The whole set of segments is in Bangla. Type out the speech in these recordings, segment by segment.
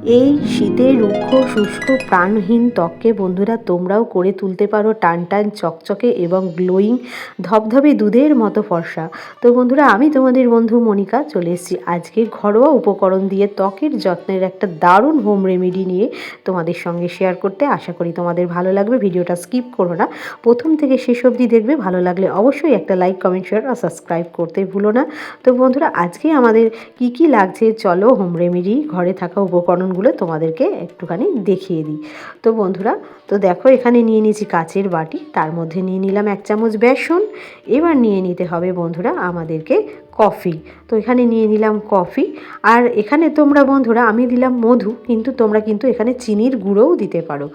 এই শীতে রুক্ষ, শুষ্ক, প্রাণহীন ত্বককে বন্ধুরা তোমরাও করে তুলতে পারো টান টান, চকচকে এবং গ্লোয়িং, ধবধবে দুধের মতো ফর্সা। তো বন্ধুরা, আমি তোমাদের বন্ধু মনিকা, চলে এসেছি আজকে ঘরোয়া উপকরণ দিয়ে ত্বকের যত্নের একটা দারুণ হোম রেমেডি নিয়ে তোমাদের সঙ্গে শেয়ার করতে আশা করি তোমাদের ভালো লাগবে। ভিডিওটা স্কিপ করো না। প্রথম থেকে শেষ অবধি দেখবে। ভালো লাগলে অবশ্যই একটা লাইক কমেন্ট শেয়ার আর সাবস্ক্রাইব করতে ভুলো না। তো বন্ধুরা, আজকে আমাদের কি কি লাগছে? চলো হোম রেমেডি ঘরে থাকা উপকরণগুলো তোমাদেরকে একটুখানি দেখিয়ে দিই। তো বন্ধুরা, তো দেখো এখানে নিয়ে নিয়েছি কাচের বাটি, তার মধ্যে নিয়ে নিলাম এক চামচ বেসন। এবার নিয়ে নিতে হবে বন্ধুরা আমাদেরকে কফি। তো এখানে নিয়ে নিলাম কফি। আর এখানে তোমরা বন্ধুরা, আমি দিলাম মধু, কিন্তু তোমরা কিন্তু এখানে চিনির গুঁড়োও দিতে পারো।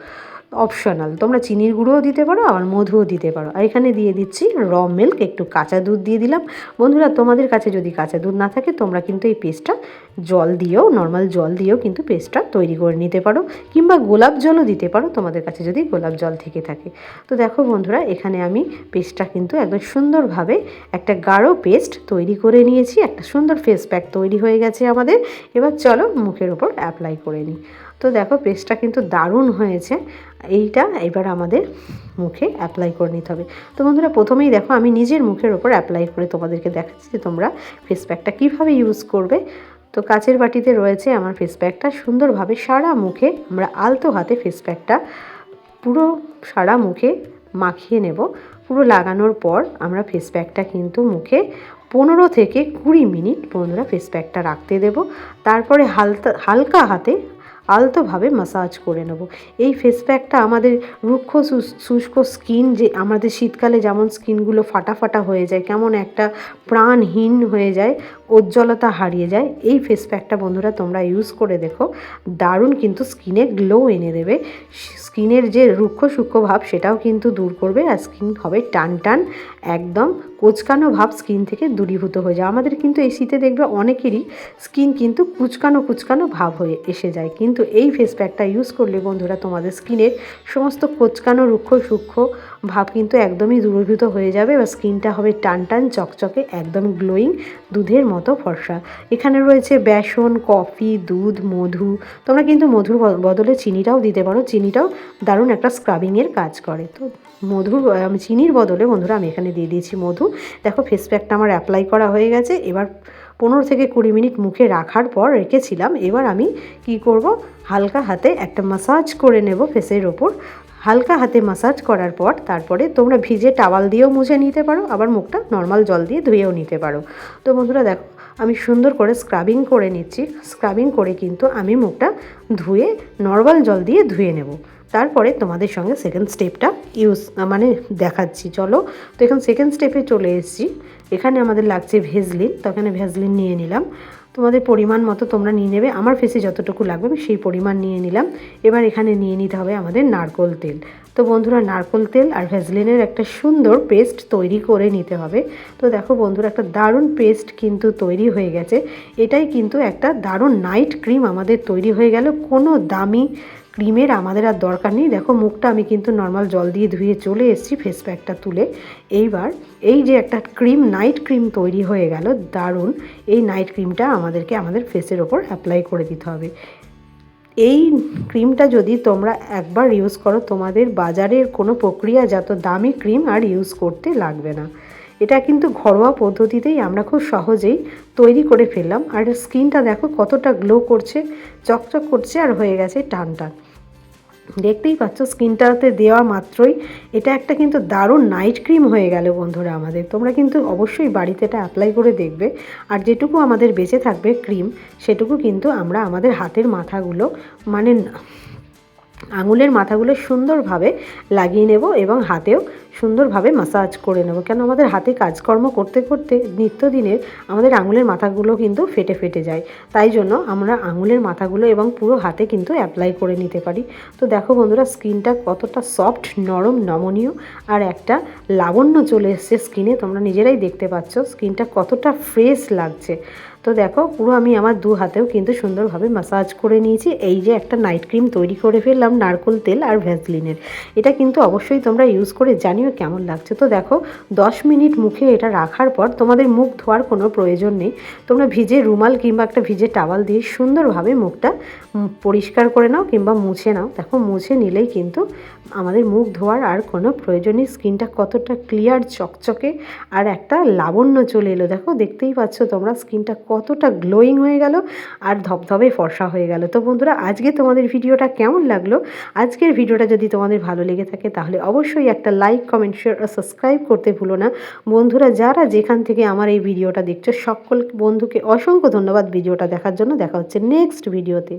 অপশনাল তোমরা চিনির গুঁড়োও দিতে পারো, আবার মধুও দিতে পারো। আর এখানে দিয়ে দিচ্ছি র মিল্ক একটু কাঁচা দুধ দিয়ে দিলাম। বন্ধুরা, তোমাদের কাছে যদি কাঁচা দুধ না থাকে, তোমরা কিন্তু এই পেস্টটা জল দিয়েও নর্মাল জল দিয়েও কিন্তু পেস্টটা তৈরি করে নিতে পারো। কিংবা গোলাপ জলও দিতে পারো, তোমাদের কাছে যদি গোলাপ জল থেকে থাকে। তো দেখো বন্ধুরা, এখানে আমি পেস্টটা কিন্তু একদম সুন্দরভাবে একটা গাঢ় পেস্ট তৈরি করে নিয়েছি। একটা সুন্দর ফেস প্যাক তৈরি হয়ে গেছে আমাদের। এবার চলো মুখের ওপর অ্যাপ্লাই করে নিই। তো দেখো পেস্টটা কিন্তু দারুণ হয়েছে। এইটা এবার আমাদের মুখে অ্যাপ্লাই করে নিতে হবে। তো বন্ধুরা, প্রথমেই দেখো আমি নিজের মুখের ওপর অ্যাপ্লাই করে তোমাদেরকে দেখাচ্ছি যে তোমরা ফেস প্যাকটা কীভাবে ইউজ করবে। তো কাচের বাটিতে রয়েছে আমার ফেস প্যাকটা সুন্দরভাবে সারা মুখে আমরা আলতো হাতে ফেস প্যাকটা পুরো সারা মুখে মাখিয়ে নেব। পুরো লাগানোর পর আমরা ফেস প্যাকটা কিন্তু মুখে পনেরো থেকে কুড়ি মিনিট বন্ধুরা ফেস প্যাকটা রাখতে দেব। তারপরে হালকা হালকা হাতে আলতোভাবে মাসাজ করে নেব। এই ফেস প্যাকটা আমাদের রুক্ষ শুষ্ক স্কিন যে, আমাদের শীতকালে যেমন স্কিনগুলো ফাটা ফাটা হয়ে যায়, কেমন একটা প্রাণহীন হয়ে যায়, উজ্জ্বলতা হারিয়ে যায়, এই ফেস প্যাকটা বন্ধুরা তোমরা ইউজ করে দেখো। দারুণ কিন্তু স্কিনে গ্লো এনে দেবে। স্কিনের যে রুক্ষ সূক্ষ্ম ভাব, সেটাও কিন্তু দূর করবে আর স্কিন হবে টান টান, একদম কোচকানো ভাব স্কিন থেকে দূরীভূত হয়ে যায়। আমাদের কিন্তু এই শীতে দেখবে অনেকেরই স্কিন কিন্তু কুচকানো কুচকানো ভাব হয়ে এসে যায়। কিন্তু এই ফেস প্যাকটা ইউজ করলে বন্ধুরা তোমাদের স্কিনের সমস্ত কোচকানো, রুক্ষ সূক্ষ্ম ভাব কিন্তু একদমই দূরভূত হয়ে যাবে বা স্কিনটা হবে টান টান চকচকে, একদম গ্লোয়িং দুধের মতো ফর্সা। এখানে রয়েছে বেসন কফি দুধ, মধু। তোমরা কিন্তু মধুর বদলে চিনিটাও দিতে পারো। চিনিটাও দারুণ একটা স্ক্রাবিংয়ের কাজ করে। তো মধুর চিনির বদলে বন্ধুরা আমি এখানে দিয়ে দিয়েছি মধু। দেখো ফেস প্যাকটা আমার অ্যাপ্লাই করা হয়ে গেছে। এবার পনেরো থেকে কুড়ি মিনিট মুখে রাখার পর রেখেছিলাম। এবার আমি কি করব? হালকা হাতে একটা মাসাজ করে নেব ফেসের ওপর। হালকা হাতে মাসাজ করার পর তারপরে তোমরা ভিজে টাওয়াল দিয়েও মুছে নিতে পারো, আবার মুখটা নর্মাল জল দিয়ে ধুয়েও নিতে পারো। তো বন্ধুরা দেখো, আমি সুন্দর করে স্ক্রাবিং করে নিচ্ছি। স্ক্রাবিং করে কিন্তু আমি মুখটা ধুয়ে নর্মাল জল দিয়ে ধুয়ে নেব। তারপরে তোমাদের সঙ্গে সেকেন্ড স্টেপটা ইউজ মানে দেখাচ্ছি। চলো, তো এখন সেকেন্ড স্টেপে চলে এসেছি। এখানে আমাদের লাগছে ভেজলিন তো এখানে ভেজলিন নিয়ে নিলাম। তোমাদের পরিমাণ মতো তোমরা নিয়ে নেবে। আমার ফেসে যতটুকু লাগবে, আমি সেই পরিমাণ নিয়ে নিলাম। এবার এখানে নিয়ে নিতে হবে আমাদের নারকোল তেল। তো বন্ধুরা, নারকোল তেল আর ভ্যাজলিনের একটা সুন্দর পেস্ট তৈরি করে নিতে হবে। তো দেখো বন্ধুরা, একটা দারুণ পেস্ট কিন্তু তৈরি হয়ে গেছে। এটাই কিন্তু একটা দারুণ নাইট ক্রিম আমাদের তৈরি হয়ে গেল। কোনো দামি ক্রিমের আমাদের আর দরকার নেই। দেখো, মুখটা আমি কিন্তু নর্মাল জল দিয়ে ধুয়ে চলে এসেছি ফেস প্যাকটা তুলে। এইবার এই যে একটা ক্রিম নাইট ক্রিম তৈরি হয়ে গেল, দারুণ। এই নাইট ক্রিমটা আমাদেরকে আমাদের ফেসের ওপর অ্যাপ্লাই করে দিতে হবে। এই ক্রিমটা যদি তোমরা একবার ইউজ করো, তোমাদের বাজারের কোনো প্রক্রিয়াজাত দামি ক্রিম আর ইউজ করতে লাগবে না। এটা কিন্তু ঘরোয়া পদ্ধতিতেই আমরা খুব সহজেই তৈরি করে ফেললাম। আর স্কিনটা দেখো কতটা গ্লো করছে, চকচক করছে আর হয়ে গেছে টান টান দেখতেই পাচ্ছ, স্কিনটাতে দেওয়া মাত্রই এটা একটা কিন্তু দারুণ নাইট ক্রিম হয়ে গেল বন্ধুরা আমাদের। তোমরা কিন্তু অবশ্যই বাড়িতে এটা অ্যাপ্লাই করে দেখবে। আর যেটুকু আমাদের বেঁচে থাকবে ক্রিম সেটুকু কিন্তু আমরা আমাদের হাতের মাথাগুলো মানে আঙুলের মাথাগুলো সুন্দরভাবে লাগিয়ে নেব এবং হাতেও সুন্দরভাবে মাসাজ করে নেব। কেন? আমাদের হাতে কাজকর্ম করতে করতে নিত্যদিনের আমাদের আঙুলের মাথাগুলো কিন্তু ফেটে ফেটে যায়। তাই জন্য আমরা আঙুলের মাথাগুলো এবং পুরো হাতে কিন্তু অ্যাপ্লাই করে নিতে পারি। তো দেখো বন্ধুরা, স্কিনটা কতটা সফট নরম, নমনীয় আর একটা লাবণ্য চলে এসছে স্কিনে তোমরা নিজেরাই দেখতে পাচ্ছ, স্কিনটা কতটা ফ্রেশ লাগছে। তো দেখো, পুরো আমি আমার দু হাতেও কিন্তু সুন্দরভাবে মাসাজ করে নিয়েছি। এই যে একটা নাইট ক্রিম তৈরি করে ফেললাম, নারকোল তেল আর ভ্যাসলিনের এটা কিন্তু অবশ্যই তোমরা ইউজ করে জানিও কেমন লাগছে। তো দেখো, দশ মিনিট মুখে এটা রাখার পর তোমাদের মুখ ধোয়ার কোনো প্রয়োজন নেই। তোমরা ভিজে রুমাল কিংবা একটা ভিজে টাওয়াল দিয়ে সুন্দরভাবে মুখটা পরিষ্কার করে নাও কিংবা মুছে নাও। দেখো, মুছে নিলেই কিন্তু আমাদের মুখ ধোয়ার আর কোনো প্রয়োজন নেই। স্কিনটা কতটা ক্লিয়ার চকচকে আর একটা লাবণ্য চলে এলো। দেখো, দেখতেই পাচ্ছ তোমরা স্কিনটা কতটা গ্লোয়িং হয়ে গেল আর ধপধপে ফর্সা হয়ে গেল। তো বন্ধুরা, আজকে তোমাদের ভিডিওটা কেমন লাগল? আজকের ভিডিওটা যদি তোমাদের ভালো লেগে থাকে, তাহলে অবশ্যই একটা লাইক কমেন্ট শেয়ার আর সাবস্ক্রাইব করতে ভুলো না। বন্ধুরা, যারা যেখান থেকে আমার এই ভিডিওটা দেখছ, সকল বন্ধুকে অসংখ্য ধন্যবাদ ভিডিওটা দেখার জন্য। দেখা হচ্ছে নেক্সট ভিডিওতে